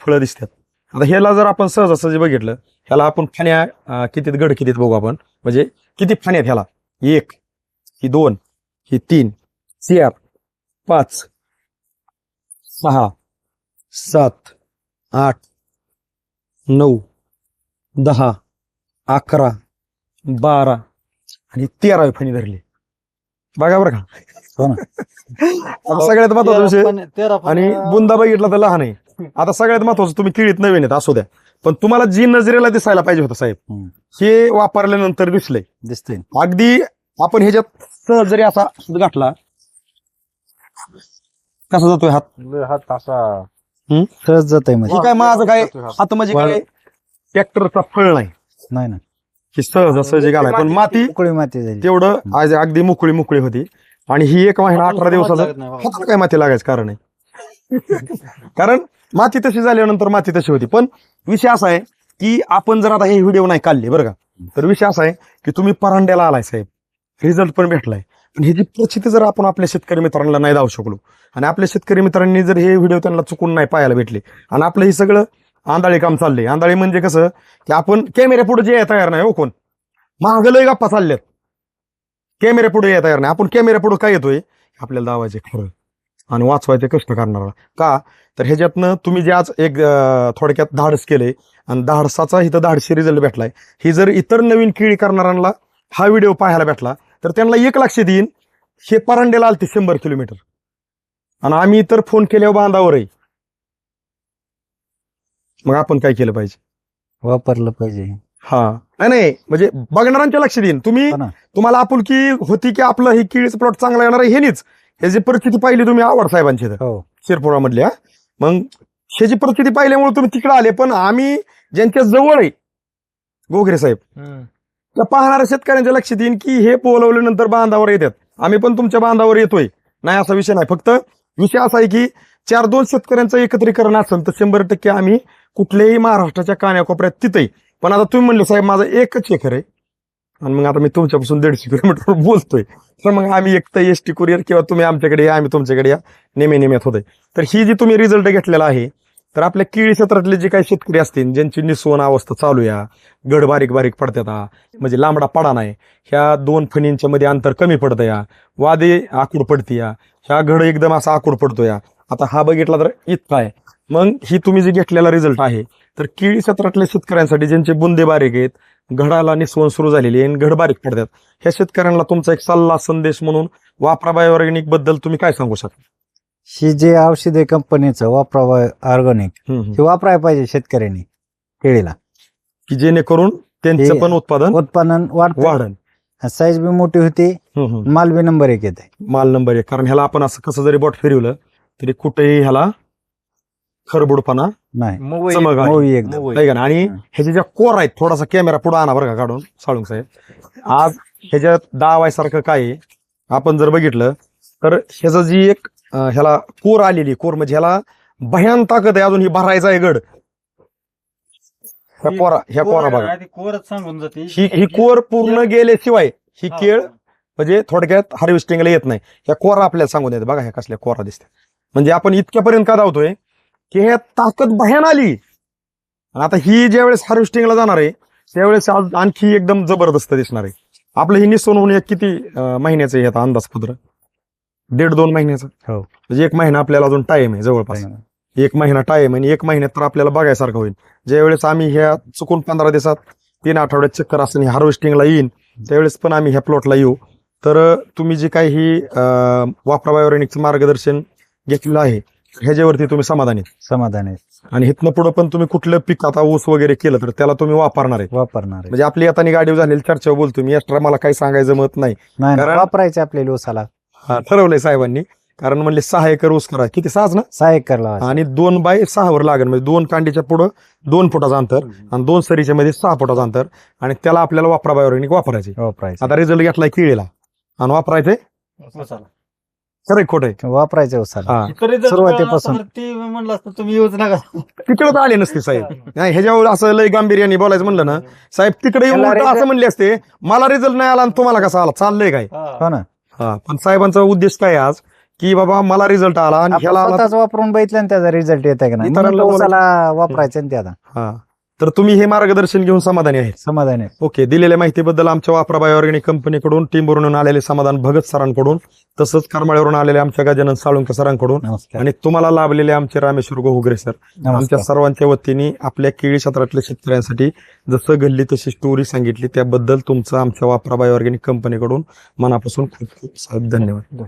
फळं दिसतात. आता ह्याला जर आपण सहजासहजी बघितलं ह्याला आपण फाण्या कितीत गड कितीत बघू आपण? म्हणजे किती फाण्यात ह्याला? एक ही दोन ही तीन चार पाच सहा सात आठ नऊ दहा अकरा बारा आणि तेरावी फणी धरली. बघा बरं हो. का आता सगळ्यात महत्त्वाचा विषय आणि बुंदा बघितला तर लहान आहे. आता सगळ्यात महत्वाचं तुम्ही किळीत नवीन आहेत असू द्या. पण तुम्हाला जी नजरेला दिसायला पाहिजे होतं साहेब. हे वापरल्यानंतर दिसले दिसते अगदी आपण ह्याच्यात सहज जरी असा हात गाठला कसा जातोय हात? हात असा. सहज जात आहे हे काय माझं काय हात म्हणजे काय? ट्रॅक्टरचा फळ नाही. नाही ना. हे सहज सहज घालाय. पण माती उकळी माती झाली. तेवढं आज अगदी मोकळी मोकळी होती. आणि ही एक महिना अठरा दिवसाचं हाताला काय माती लागायचं कारण आहे? कारण माती तशी झाल्यानंतर माती तशी होती. पण विषय असा आहे की आपण जर आता हे व्हिडिओ नाही काढले बरं का तर विषय असा आहे की तुम्ही परांड्याला आलाय साहेब. रिझल्ट पण भेटलाय. पण ह्याची प्रचिती जर आपण आपल्या शेतकरी मित्रांना नाही धावू शकलो आणि आपल्या शेतकरी मित्रांनी जर हे व्हिडिओ त्यांना चुकून नाही पाहायला भेटले आणि आपलं हे सगळं आंधळी काम चाललंय. आंधळी म्हणजे कसं की आपण कॅमेऱ्या पुढे जे तयार नाही हो कोण. महाग लय गप्पा चालल्यात. कॅमेऱ्या पुढे तयार नाही. आपण कॅमेऱ्या पुढे काय येतोय? आपल्याला दावायचे खरं. आणि वाचवायचे कष्ट करणारा का? तर ह्याच्यातनं तुम्ही जे आज एक थोडक्यात धाडस केले आणि धाडसाचा इथं धाडशी रिझल्ट भेटलाय. ही जर इतर नवीन केळी करणाऱ्यांना हा व्हिडिओ पाहायला भेटला तर त्यांना एक लक्षात येईन हे परांडेला आलते शंभर किलोमीटर. आणि आम्ही इतर फोन केल्यावर बांधावर आहे. मग आपण काय केलं पाहिजे? वापरलं पाहिजे. हा. नाही नाही म्हणजे बघणाऱ्यांच्या लक्षात येईन. तुम्ही हो. तुम्हाला आपुलकी होती की आपलं हे केळीचं प्लॉट चांगला येणार आहे हेनीच हे जी परिस्थिती पाहिली तुम्ही आवड साहेबांची इथं. हो. शिरपुरामधल्या मग ह्याची परिस्थिती पाहिल्यामुळे तुम्ही तिकडे आले पण आम्ही ज्यांच्या जवळ आहे गोखरे साहेब त्या पाहणाऱ्या शेतकऱ्यांच्या लक्षात येईन की हे पोलवल्यानंतर बांधावर येतात. आम्ही पण तुमच्या बांधावर येतोय. नाही असा विषय नाही. फक्त विषय असा आहे की चार दोन शेतकऱ्यांचं एकत्रीकरण असेल तर शंभर टक्के आम्ही कुठल्याही महाराष्ट्राच्या कान्याकोपऱ्यात तिथे पण आता तुम्ही म्हणले साहेब माझं एकच एकर आहे. आणि मग आता मी तुमच्यापासून दीडशे किलोमीटर बोलतोय. तर मग आम्ही एक तर एस टी कुरिअर किंवा तुम्ही आमच्याकडे या आम्ही तुमच्याकडे या. नेमे नेम्यात होते तर ही जी तुम्ही रिझल्ट घेतलेला आहे तर आपल्या केळी क्षेत्रातले जे काही शेतकरी असतील ज्यांची निसवण अवस्था चालू या गड बारीक बारीक पडतात म्हणजे लांबडा पडा नाही. ह्या दोन फणींच्या मध्ये अंतर कमी पडतं या वादे आकूड पडते या. ह्या घड एकदम असा आकूड पडतो या. आता हा बघितला तर इतका आहे. मग ही तुम्ही जे घेतलेला रिझल्ट आहे तर केळी क्षेत्रातल्या शेतकऱ्यांसाठी ज्यांचे बुंदे बारीक आहेत घडाला निस्वन सुरू झालेली आहे आणि घड बारीक पडतात. ह्या शेतकऱ्यांना तुमचा एक सल्ला संदेश म्हणून वापरा बायोऑर्गॅनिकबद्दल तुम्ही काय सांगू शकता ही जे औषध कंपनीचं वापरावं ऑर्गॅनिक हम्म, हम्म. हे वापरायला पाहिजे शेतकऱ्यांनी केळीला. की जेणेकरून त्यांचं पण उत्पादन उत्पादन वाढन. साईज बी मोठी होती. माल बी नंबर एक येते. माल नंबर एक. कारण ह्याला आपण असं कसं जरी बोट फिरवलं तरी कुठेही ह्याला खरबुडपणा नाही. चमक एकदम आहे का ना? आणि हं. ह्याच्या ज्या कोर आहेत थोडासा कॅमेरा पुढे आणा बरं का काढून साळुंग साहेब. आज ह्याच्यात दावायसारखं काय आहे? आपण जर बघितलं तर ह्याचं जी एक अं, ह्याला कोर आलेली कोर म्हणजे ह्याला भयान ताकद आहे अजून ही भरायचा आहे गड. ह्या कोरा ह्या कोरा बघा. कोरच सांगून जाते. ही ही कोर पूर्ण गेल्याशिवाय ही केळ म्हणजे थोडक्यात हार्वेस्टिंगला येत नाही. ह्या कोरा आपल्याला सांगून येते बघा ह्या कसल्या कोरा दिसतात. म्हणजे आपण इतक्यापर्यंत का धावतोय? की ह्या ताकद भयान आली. आणि आता ही ज्यावेळेस हार्वेस्टिंगला जाणार आहे त्यावेळेस आज आणखी एकदम जबरदस्त दिसणार आहे. आपलं ही निसवून होऊन किती महिन्याचं आहे आता अंदाजपत्र दीड दोन महिन्याचं? हो. म्हणजे एक महिना आपल्याला अजून टाइम आहे जवळपास. एक महिना टाइम आणि एक महिन्यात तर आपल्याला बघायसारखं होईल. ज्यावेळेस आम्ही ह्या चुकून पंधरा दिवसात तीन आठवड्यात चक्कर असं हार्वेस्टिंगला येईन त्यावेळेस पण आम्ही ह्या प्लॉटला येऊ. तर तुम्ही जे काही ही अं, वापरा बायोरेनिकचं मार्गदर्शन घेतलेलं आहे ह्याच्यावरती तुम्ही समाधानी आहे. समाधान आहे आणि इथनं पुढं पण तुम्ही कुठलं पीक आता ऊस वगैरे केलं तर त्याला तुम्ही वापरणार आहे वापरणार आहे म्हणजे आपली आता गाडी झालेली चर्चा बोलतो मी एक्स्ट्रा मला काही सांगायचं मत नाही. कारण- वापरायचे आपल्याला ऊसाला हा, ठरवलंय साहेबांनी. कारण म्हणले सहा एकर ऊस करा. किती? सहाच ना? सहा एकर लावायचं आणि दोन बाय सहावर लागेल. म्हणजे दोन कांडीच्या पुढं दोन फुटाचं अंतर आणि दोन सरीच्या मध्ये सहा फुटाचं अंतर. आणि त्याला आपल्याला वापरा बायोरेनिक वापरायचे. वापरायचं. आता रिझल्ट घेतलाय केळीला. आणि वापरायचे खरं खोटं वापरायचं ऊसाला हा. सुरुवातीपासून. ते म्हणलं असतं तुम्ही येऊच नका. तिकडे तर आले नसते साहेब. नाही ह्याच्यावर असं लय गांभीर्याने बोलायचं म्हणलं ना साहेब तिकडे येऊन त्याला उलटं result- असं म्हणले असते मला रिझल्ट नाही आला आणि तुम्हाला कसा आला? चाललंय काय? हो. ना. हा पण साहेबांचा उद्देश काय आहे आज? की बाबा मला रिझल्ट आला आणि आपण ह्याला आला स्वतःच वापरून बघितलं आणि त्याचा रिझल्ट येत आहे का नाही? इतरांना म्हणून बोलायचं. ऊसाला वापरायचं ते आता. हा. तर तुम्ही हे मार्गदर्शन घेऊन समाधानी आहे समाधान आहे ओके दिलेल्या माहितीबद्दल आमच्या वापरा बायोऑर्गॅनिक कंपनीकडून टीमवरून आलेले समाधान भगत सरांकडून तसंच करमाळ्यावरून आलेले आमच्या गजानन साळुंके सरांकडून नमस्कार. आणि तुम्हाला लाभलेले आमचे रामेश्वर गोहुगरे सर. आमच्या नमस्कार सर्वांच्या वतीने आपल्या केळी क्षेत्रातल्या शेतकऱ्यांसाठी जसं घडली तशी स्टोरी सांगितली त्याबद्दल तुमचं आमच्या वापरा बायोऑर्गॅनिक कंपनीकडून मनापासून खूप खूप साहेब धन्यवाद.